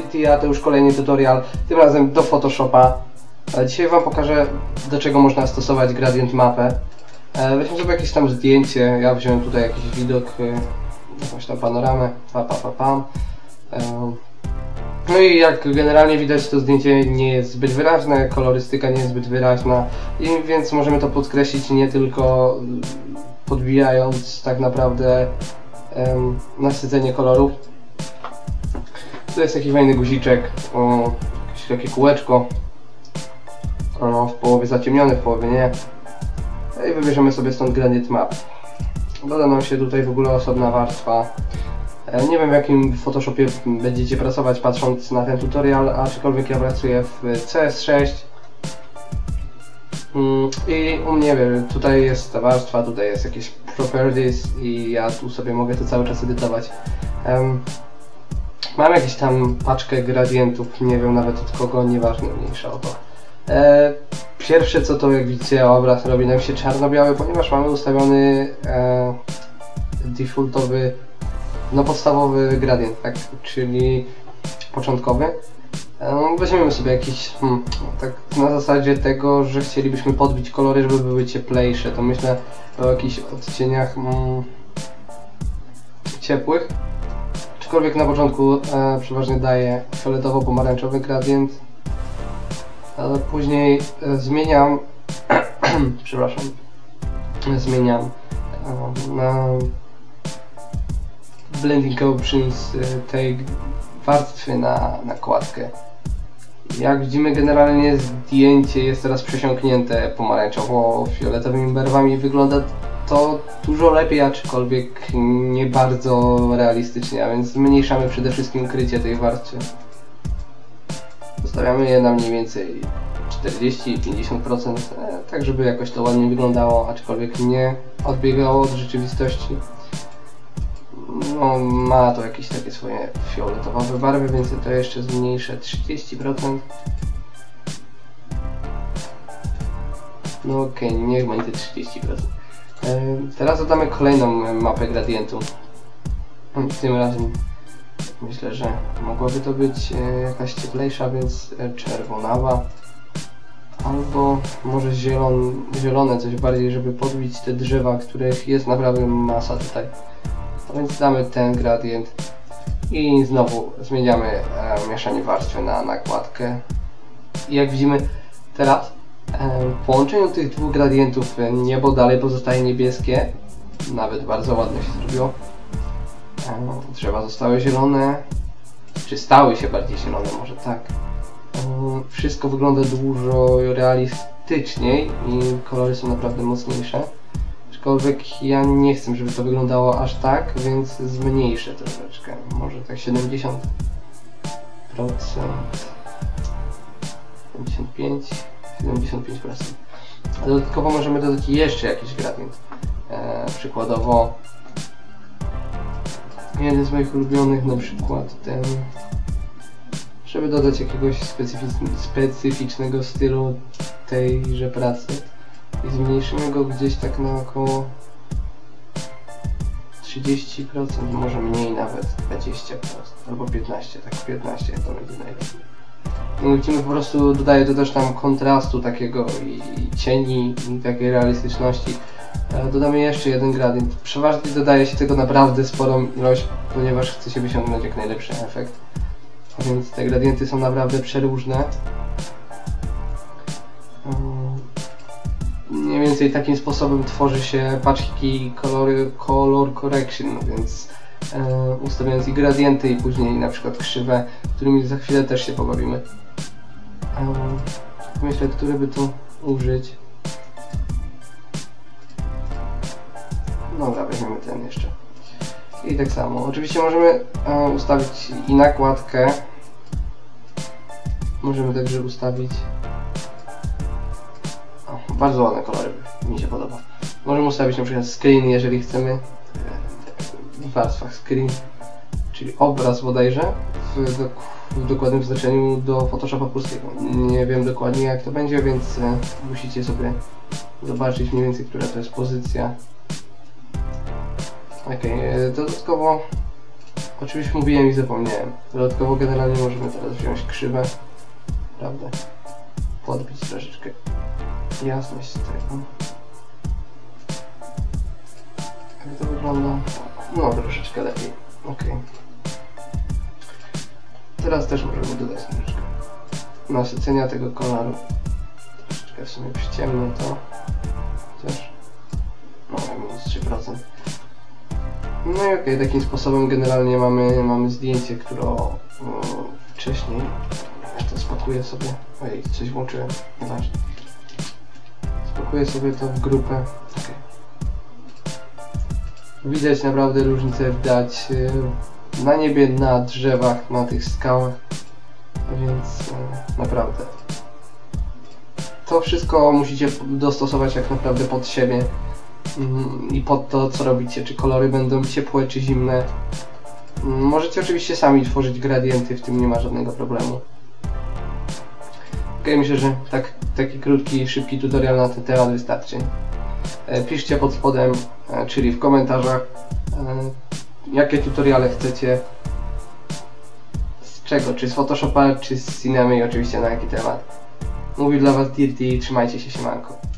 Dirty, a to już kolejny tutorial, tym razem do Photoshopa. E, Dzisiaj Wam pokażę, do czego można stosować gradient mapę. E, Weźmy sobie jakieś tam zdjęcie, ja wziąłem tutaj jakiś widok, e, jakąś tam panoramę, pa pa pa pam. No i jak generalnie widać to zdjęcie nie jest zbyt wyraźne, kolorystyka nie jest zbyt wyraźna, i więc możemy to podkreślić nie tylko podbijając tak naprawdę em, nasycenie kolorów. Tu jest taki fajny guziczek, o, jakieś takie kółeczko, o, w połowie zaciemnione, w połowie nie. No I wybierzemy sobie stąd gradient map. Doda nam się tutaj w ogóle osobna warstwa. E, Nie wiem w jakim Photoshopie będziecie pracować patrząc na ten tutorial, aczkolwiek ja pracuję w CS6. Mm, I u mnie wiem, tutaj jest ta warstwa, tutaj jest jakieś properties i ja tu sobie mogę to cały czas edytować. Mam jakieś tam paczkę gradientów, nie wiem nawet od kogo, nieważne, mniejsza o to. E, pierwsze co to jak widzicie obraz robi nam się czarno-biały, ponieważ mamy ustawiony e, defaultowy, no podstawowy gradient, tak, czyli początkowy. E, Weźmiemy sobie jakiś, hmm, tak na zasadzie tego, że chcielibyśmy podbić kolory, żeby były cieplejsze, to myślę o jakichś odcieniach mm, ciepłych. Aczkolwiek na początku e, przeważnie daję fioletowo-pomarańczowy gradient, ale później e, zmieniam, przepraszam, zmieniam e, na blending options e, tej warstwy na nakładkę. Jak widzimy generalnie zdjęcie jest teraz przesiąknięte pomarańczowo-fioletowymi barwami. Wygląda to dużo lepiej, aczkolwiek nie bardzo realistycznie, a więc zmniejszamy przede wszystkim krycie tej warstwy. Zostawiamy je na mniej więcej 40-50%, e, tak żeby jakoś to ładnie wyglądało, aczkolwiek nie odbiegało od rzeczywistości. No, ma to jakieś takie swoje fioletowe barwy, więc to jeszcze zmniejszę 30%. No okej, okay, niech będzie 30%. Teraz dodamy kolejną mapę gradientu. Tym razem myślę, że mogłaby to być e, jakaś cieplejsza, więc e, czerwonawa. Albo może zielon, zielone coś bardziej, żeby podbić te drzewa, których jest naprawdę masa tutaj. A więc damy ten gradient i znowu zmieniamy e, mieszanie warstwy na nakładkę. I jak widzimy teraz w połączeniu tych dwóch gradientów e, niebo dalej pozostaje niebieskie. Nawet bardzo ładnie się zrobiło. E, drzewa zostały zielone, czy stały się bardziej zielone, może tak. E, wszystko wygląda dużo realistyczniej i kolory są naprawdę mocniejsze. Aczkolwiek ja nie chcę, żeby to wyglądało aż tak, więc zmniejszę troszeczkę. Może tak 70%. 75, 75%. A dodatkowo możemy dodać jeszcze jakiś gradient. E, przykładowo jeden z moich ulubionych na przykład ten żeby dodać jakiegoś specyficznego stylu tejże pracy i zmniejszymy go gdzieś tak na około 30%, może mniej nawet 20% albo 15%, tak 15% to będzie najlepiej. Widzimy po prostu dodaje to też tam kontrastu takiego i, cieni i takiej realistyczności. E, dodamy jeszcze jeden gradient. Przeważnie dodaje się tego naprawdę sporą ilość, ponieważ chce się wyciągnąć jak najlepszy efekt. Więc te gradienty są naprawdę przeróżne. Mniej więcej takim sposobem tworzy się paczki kolory, color correction, więc e, ustawiając i gradienty i później na przykład krzywe, którymi za chwilę też się pobawimy. E, myślę, który by tu użyć. Dobra, weźmiemy ten jeszcze. I tak samo. Oczywiście możemy e, ustawić i nakładkę. Możemy także ustawić o, bardzo ładne kolory, mi się podoba. Możemy ustawić na przykład screen, jeżeli chcemy warstwach screen, czyli obraz bodajże w, dok w dokładnym znaczeniu do Photoshopa polskiego. Nie wiem dokładnie jak to będzie, więc e, musicie sobie zobaczyć mniej więcej, która to jest pozycja. Ok, e, dodatkowo Oczywiście mówiłem i zapomniałem. Dodatkowo generalnie możemy teraz wziąć krzywę. Prawda? Podbić troszeczkę jasność tego. Jak to wygląda? No, troszeczkę lepiej. Ok. Teraz też możemy dodać troszeczkę nasycenia tego koloru. Troszeczkę w sumie przyciemnę to. Chociaż... No, minus 3%. No i okej, takim sposobem generalnie mamy, mamy zdjęcie, które o, wcześniej... To spakuję sobie... Ojej, coś włączyłem. Nieważne. Spakuję sobie to w grupę. Okej. Widać naprawdę różnicę widać y, na niebie, na drzewach, na tych skałach. Więc y, naprawdę. To wszystko musicie dostosować jak naprawdę pod siebie mm, i pod to co robicie, czy kolory będą ciepłe czy zimne. Mm, Możecie oczywiście sami tworzyć gradienty, w tym nie ma żadnego problemu. Okej, myślę, że tak, taki krótki, szybki tutorial na ten temat wystarczy. E, Piszcie pod spodem, e, czyli w komentarzach, e, jakie tutoriale chcecie, z czego, czy z Photoshopa, czy z Cinema i oczywiście na jaki temat. Mówił dla Was Dirty, trzymajcie się, siemanko.